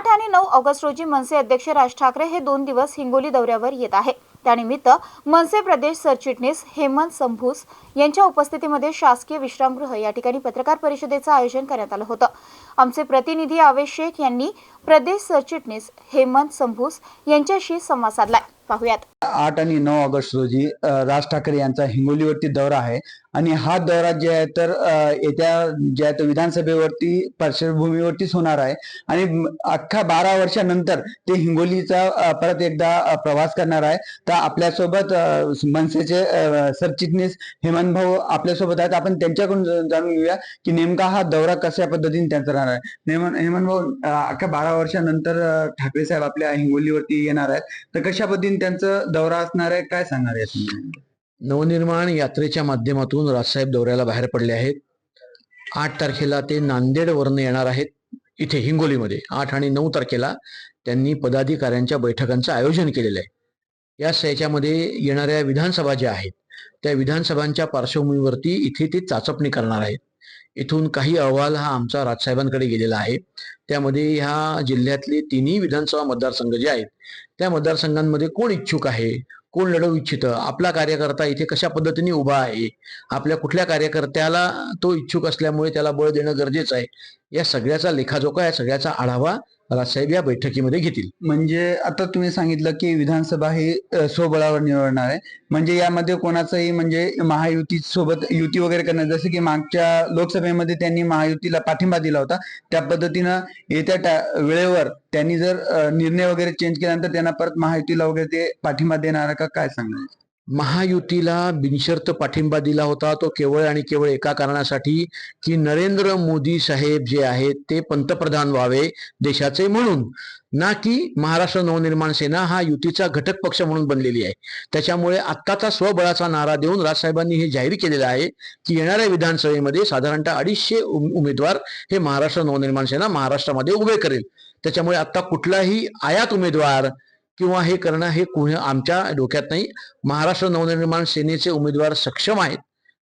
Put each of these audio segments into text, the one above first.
आठ आणि नऊ ऑगस्ट रोजी मनसे अध्यक्ष राज ठाकरे हे दोन दिवस हिंगोली दौऱ्यावर येत आहे. त्यानिमित्त मनसे प्रदेश सरचिटणीस हेमंत संभूस यांच्या उपस्थितीमध्ये शासकीय विश्रामगृह या ठिकाणी पत्रकार परिषदेचं आयोजन करण्यात आलं होतं. आमचे प्रतिनिधी आवेश शेख यांनी प्रदेश सरचिटणीस हेमंत संभूस यांच्याशी संवाद साधलाय. पाहूयात. आठ आणि नऊ ऑगस्ट रोजी राज ठाकरे यांचा हिंगोलीवरती दौरा आहे आणि हा दौरा जे आहे तर येत्या जे आहे तो विधानसभेवरती पार्श्वभूमीवरतीच होणार आहे आणि अख्खा बारा वर्षानंतर ते हिंगोलीचा परत एकदा प्रवास करणार आहे. तर आपल्यासोबत मनसेचे सरचिटणीस हेमंत भाऊ आपल्यासोबत आहेत. आपण त्यांच्याकडून जाणून घेऊया की नेमका हा दौरा कशा पद्धतीने त्यांचा राहणार आहे. हेमंत भाऊ अख्खा बारा वर्षानंतर ठाकरे साहेब आपल्या हिंगोलीवरती येणार आहेत. तर कशा पद्धतीने त्यांचं दौरा असणार आहे? काय सांगणार आहे नवनिर्माण यात्रेच्या माध्यमातून राजसाहेब दौऱ्याला बाहेर पडले आहेत. आठ तारखेला ते नांदेडवरनं येणार आहेत इथे हिंगोलीमध्ये. आठ आणि नऊ तारखेला त्यांनी पदाधिकाऱ्यांच्या बैठकांचं आयोजन केलेलं आहे. या याच्यामध्ये येणाऱ्या विधानसभा ज्या आहेत त्या विधानसभांच्या पार्श्वभूमीवरती इथे ते चाचपणी करणार आहेत. इथून काही अहवाल हा आमचा राजसाहेबांकडे गेलेला आहे. त्यामध्ये ह्या जिल्ह्यातले तिन्ही विधानसभा मतदारसंघ जे आहेत त्या मतदारसंघांमध्ये कोण इच्छुक आहे? कोण लढवू इच्छितं? आपला कार्यकर्ता इथे कशा पद्धतीने उभा आहे? आपल्या कुठल्या कार्यकर्त्याला तो इच्छुक असल्यामुळे त्याला बळ देणं गरजेचं आहे? या सगळ्याचा लेखाजोखा या सगळ्याचा आढावा साहेब या बैठकीमध्ये घेतील. म्हणजे आता तुम्ही सांगितलं की विधानसभा ही स्वबळावर निवडणार आहे. म्हणजे यामध्ये कोणाचंही म्हणजे महायुती सोबत युती वगैरे करणार जसं की मागच्या लोकसभेमध्ये त्यांनी महायुतीला पाठिंबा दिला होता. त्या पद्धतीनं येत्या वेळेवर त्यांनी जर निर्णय वगैरे चेंज केल्यानंतर त्यांना परत महायुतीला वगैरे ते पाठिंबा देणार का? काय सांगणार? महायुतीला बिनशर्त पाठिंबा दिला होता. तो केवळ आणि केवळ एका कारणासाठी की नरेंद्र मोदी साहेब जे आहेत ते पंतप्रधान व्हावे देशाचे म्हणून. ना की महाराष्ट्र नवनिर्माण सेना हा युतीचा घटक पक्ष म्हणून बनलेली आहे. त्याच्यामुळे आत्ताचा स्वबळाचा नारा देऊन राजसाहेबांनी हे जाहीर केलेलं आहे की येणाऱ्या विधानसभेमध्ये साधारणतः अडीचशे उम- उमेदवार हे महाराष्ट्र नवनिर्माण सेना महाराष्ट्रामध्ये उभे करेल. त्याच्यामुळे आत्ता कुठलाही आयात उमेदवार किंवा हे करणं हे कुणी आमच्या डोक्यात नाही. महाराष्ट्र नवनिर्माण सेनेचे उमेदवार सक्षम आहेत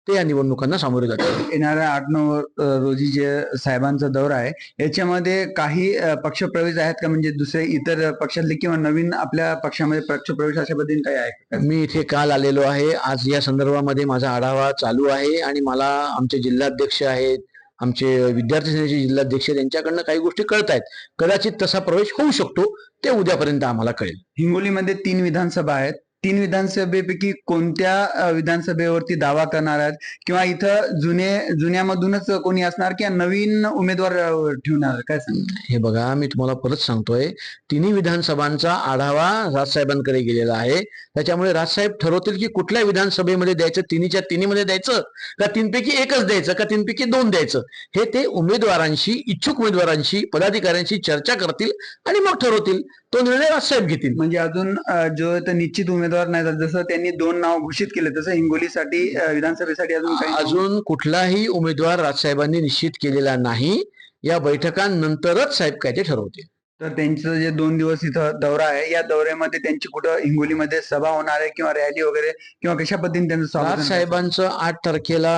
ते या निवडणुकांना सामोरे जातील. येणाऱ्या आठ नऊ रोजी जे साहेबांचा दौरा आहे याच्यामध्ये काही पक्षप्रवेश आहेत का? म्हणजे दुसरे इतर पक्षातले किंवा नवीन आपल्या पक्षामध्ये पक्षप्रवेश अशा पद्धतीने काही आहे? मी इथे काल आलेलो आहे. आज या संदर्भामध्ये माझा आढावा चालू आहे आणि मला आमचे जिल्हाध्यक्ष आहेत आमचे विद्यार्थी सेनेचे जिल्हाध्यक्ष त्यांच्याकडनं काही गोष्टी कळत आहेत कदाचित तसा प्रवेश होऊ शकतो ते उद्यापर्यंत आम्हाला कळेल. हिंगोलीमध्ये तीन विधानसभा आहेत. तीन विधानसभेपैकी कोणत्या विधानसभेवरती दावा करणार आहेत? किंवा इथं जुने जुन्यामधूनच कोणी असणार किंवा नवीन उमेदवार ठेवणार काय सांग हे बघा मी तुम्हाला परत सांगतोय. तिन्ही विधानसभांचा आढावा राजसाहेबांकडे गेलेला आहे. त्याच्यामुळे राजसाहेब ठरवतील की कुठल्या विधानसभेमध्ये द्यायचं तिन्हीच्या तिन्हीमध्ये द्यायचं? का तीनपैकी एकच द्यायचं? का तीनपैकी दोन द्यायचं? हे ते उमेदवारांशी इच्छुक उमेदवारांशी पदाधिकाऱ्यांशी चर्चा करतील आणि मग ठरवतील. तो निर्णय राजसाहेब घेतील. म्हणजे अजून जो निश्चित उमेदवार नाही. जसं त्यांनी दोन नाव घोषित केले तसं हिंगोलीसाठी विधानसभेसाठी अजून अजून कुठलाही उमेदवार राजसाहेबांनी निश्चित केलेला नाही. या बैठकांनंतरच साहेब काय ते ठरवतील. तर त्यांचं जे दोन दिवस इथं दौरा आहे या दौऱ्यामध्ये त्यांची कुठं हिंगोलीमध्ये सभा होणार आहे किंवा रॅली वगैरे किंवा कशा पद्धतीने त्यांचं स्वागत राज साहेबांचं आठ तारखेला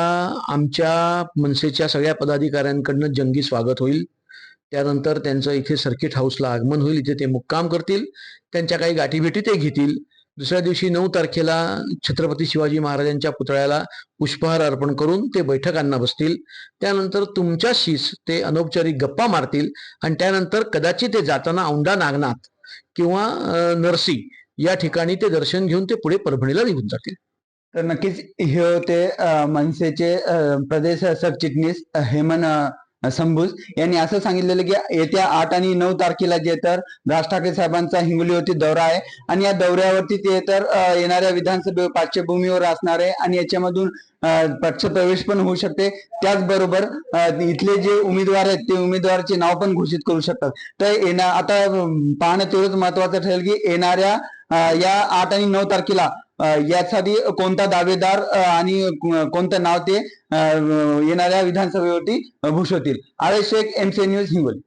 आमच्या मनसेच्या सगळ्या पदाधिकाऱ्यांकडनं जंगी स्वागत होईल. त्यानंतर त्यांचं इथे सर्किट हाऊसला आगमन होईल. इथे ते मुक्काम करतील. त्यांच्या काही गाठीभेटी ते घेतील. दुसऱ्या दिवशी नऊ तारखेला छत्रपती शिवाजी महाराजांच्या पुतळ्याला पुष्पहार अर्पण करून ते बैठकांना बसतील. त्यानंतर तुमच्याशीच ते अनौपचारिक गप्पा मारतील. आणि त्यानंतर कदाचित ते जाताना औंढा नागनाथ किंवा नरसी या ठिकाणी ते दर्शन घेऊन ते पुढे परभणीला निघून जातील. तर नक्कीच हे होते मनसेचे प्रदेश सरचिटणीस हेमन संभूज यांनी असं सांगितलेलं की येत्या आठ आणि नऊ तारखेला जे तर राज ठाकरे साहेबांचा हिंगोलीवरती दौरा आहे. आणि या दौऱ्यावरती ते तर येणाऱ्या विधानसभे पार्श्वभूमीवर असणार आहे आणि याच्यामधून पक्ष प्रवेश पण होऊ शकते. त्याचबरोबर इथले जे उमेदवार आहेत ते उमेदवाराचे नाव पण घोषित करू शकतात. तर येणार आता पाहणं तेवढंच महत्वाचं ठरेल की येणाऱ्या या आठ आणि नऊ तारखेला यासाठी कोणता दावेदार आणि कोणतं नाव ते येणाऱ्या विधानसभेवरती भूषवतील. आळे शेख एमसी न्यूज हिंगोली.